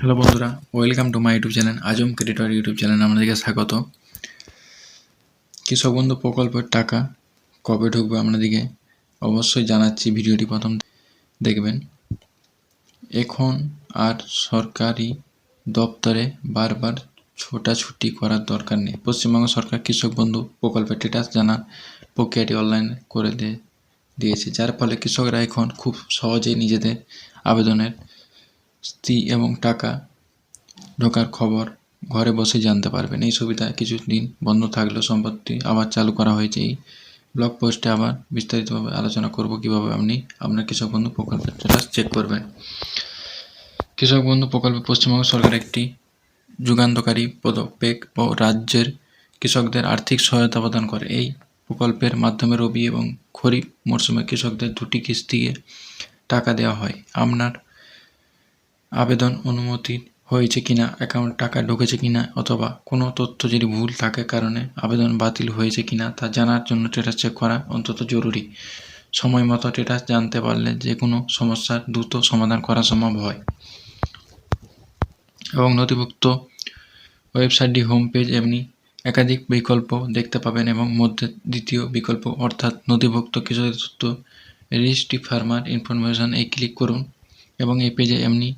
Hello বন্ধুরা welcome to my YouTube channel Azam creator YouTube channel আপনাদেরকে স্বাগত। কৃষক বন্ধু প্রকল্পের টাকা কবে ঢুকবে আপনাদেরকে অবশ্যই জানাচ্ছি ভিডিওটি প্রথম দেখবেন। এখন আর সরকারি দপ্তরে বারবার ছোটাছুটি করার দরকার নেই। পশ্চিমবঙ্গ সরকার কৃষক বন্ধু প্রকল্পের স্ট্যাটাস জানার প্রক্রিয়াটি অনলাইন করে দিয়ে দিয়েছে, যার ফলে কৃষকরা এখন খুব সহজেই নিজেদের আবেদনের স্থিতি এবং টাকা ঢোকার খবর ঘরে বসে জানতে পারবেন। এই সুবিধা কিছুদিন বন্ধ থাকলেও সম্পত্তি আবার চালু করা হয়েছে। এই ব্লগ পোস্টে আবার বিস্তারিতভাবে আলোচনা করব কীভাবে আপনি আপনার কৃষক বন্ধু প্রকল্পের স্ট্যাটাস চেক করবেন। কৃষক বন্ধু প্রকল্প পশ্চিমবঙ্গ সরকার একটি যুগান্তকারী পদক্ষেপ ও রাজ্যের কৃষকদের আর্থিক সহায়তা প্রদান করে। এই প্রকল্পের মাধ্যমে রবি এবং খরিফ মরশুমে কৃষকদের দুটি কিস্তিতে টাকা দেওয়া হয়। আপনার আবেদন অনুমতি হয়েছে কিনা অ্যাকাউন্ট টাকা ঢুকেছে কিনা, অথবা কোনো তথ্য যদি ভুল থাকে কারণে আবেদন বাতিল হয়েছে কিনা তা জানার জন্য স্ট্যাটাস চেক করা অন্তত জরুরি। সময় মতো স্ট্যাটাস জানতে পারলে যে কোনো সমস্যার দ্রুত সমাধান করা সম্ভব হয়। এবং নথিভুক্ত ওয়েবসাইটটি হোম পেজ এমনি একাধিক বিকল্প দেখতে পাবেন এবং মধ্যে দ্বিতীয় বিকল্প অর্থাৎ নথিভুক্ত কৃষকের তথ্য রেজিস্ট্রি ফার্মার ইনফরমেশন এই ক্লিক করুন এবং এই পেজে এমনি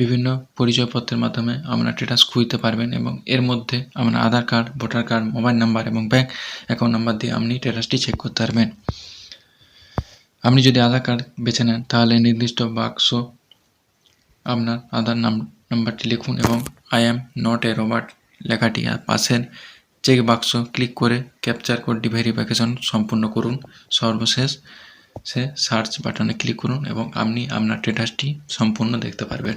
বিভিন্ন পরিচয়পত্রের মাধ্যমে আপনার স্ট্যাটাস খুঁজতে পারবেন এবং এর মধ্যে আপনার Aadhaar card voter card mobile number এবং ব্যাঙ্ক অ্যাকাউন্ট নাম্বার দিয়ে আপনি স্ট্যাটাসটি চেক করতে পারবেন। আপনি যদি আধার কার্ড বেছে নেন, তাহলে নির্দিষ্ট বাক্স আপনার আধার নাম নাম্বারটি লিখুন এবং I am not a robot লেখাটি আর পাশের চেক বাক্স ক্লিক করে ক্যাপচার কোডটি ভেরিফিকেশন সম্পূর্ণ করুন। সর্বশেষ সে সার্চ বাটনে ক্লিক করুন এবং আপনি আপনার স্ট্যাটাসটি সম্পূর্ণ দেখতে পারবেন।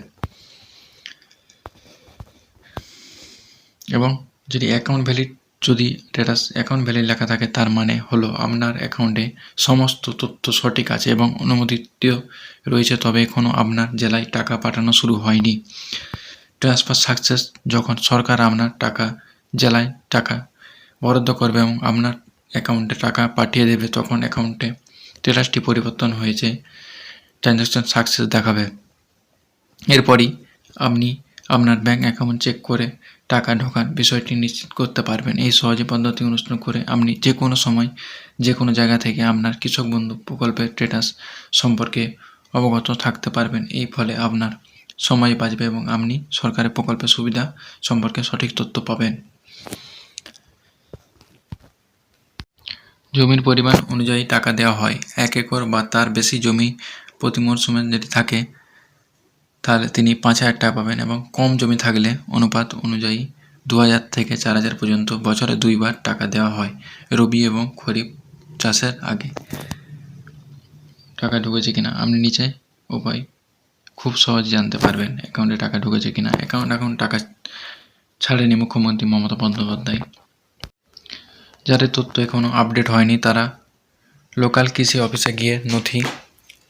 এবং যদি অ্যাকাউন্ট ভ্যালিড যদি স্ট্যাটাস অ্যাকাউন্ট ভ্যালিড লেখা থাকে, তার মানে হলো আপনার অ্যাকাউন্টে সমস্ত তথ্য সঠিক আছে এবং অনুমোদিত রয়েছে, তবে এখনও আপনার জেলায় টাকা পাঠানো শুরু হয়নি। ট্রান্সফার সাকসেস যখন সরকার আপনার টাকা, জেলায় টাকা বরাদ্দ করবে এবং আপনার অ্যাকাউন্টে টাকা পাঠিয়ে দেবে, তখন অ্যাকাউন্টে স্ট্যাটাসটি পরিবর্তন হয়েছে ট্রানজ্যাকশন সাকসেস দেখাবে। এরপরই আপনি আপনার ব্যাঙ্ক অ্যাকাউন্ট চেক করে টাকা ঢোকার বিষয়টি নিশ্চিত করতে পারবেন। এই সহজে পদ্ধতি অনুসরণ করে আপনি যে কোনো সময় যে কোনো জায়গা থেকে আপনার কৃষক বন্ধু প্রকল্পের স্ট্যাটাস সম্পর্কে অবগত থাকতে পারবেন। এই ফলে আপনার সময় বাঁচবে এবং আপনি সরকারের প্রকল্পের সুবিধা সম্পর্কে সঠিক তথ্য পাবেন। জমির পরিমাণ অনুযায়ী টাকা দেওয়া হয়। এক একর বা তার বেশি জমি প্রতি মরশুমে যদি থাকে, তাহলে তিনি পাঁচ হাজার টাকা পাবেন এবং কম জমি থাকলে অনুপাত অনুযায়ী দু হাজার থেকে চার হাজার পর্যন্ত বছরে দুইবার টাকা দেওয়া হয় রবি এবং খরিফ চাষের আগে। টাকা ঢুকেছে কিনা আপনি নিচে উপায় খুব সহজে জানতে পারবেন অ্যাকাউন্টে টাকা ঢুকেছে কিনা। অ্যাকাউন্ট এখন টাকা ছাড়েনি মুখ্যমন্ত্রী মমতা বন্দ্যোপাধ্যায়। যাদের তথ্য এখনও আপডেট হয়নি তারা লোকাল কৃষি অফিসে গিয়ে নথি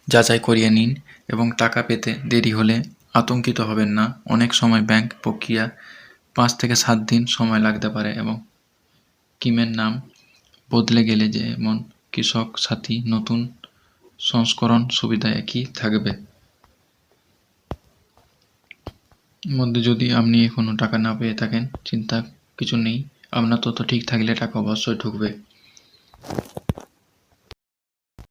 যাচাই করিয়ে নিন এবং টাকা পেতে দেরি হলে আতঙ্কিত হবেন না। অনেক সময় ব্যাংক প্রক্রিয়া পাঁচ থেকে সাত দিন সময় লাগতে পারে এবং কিমের নাম বদলে গেলে যেমন কৃষক সাথী নতুন সংস্করণ সুবিধা একই থাকবে। মধ্যে যদি আপনি এখনও টাকা না পেয়ে থাকেন, চিন্তা কিছু নেই। আপনার তথ্য ঠিক থাকলে টাকা অবশ্যই ঢুকবে।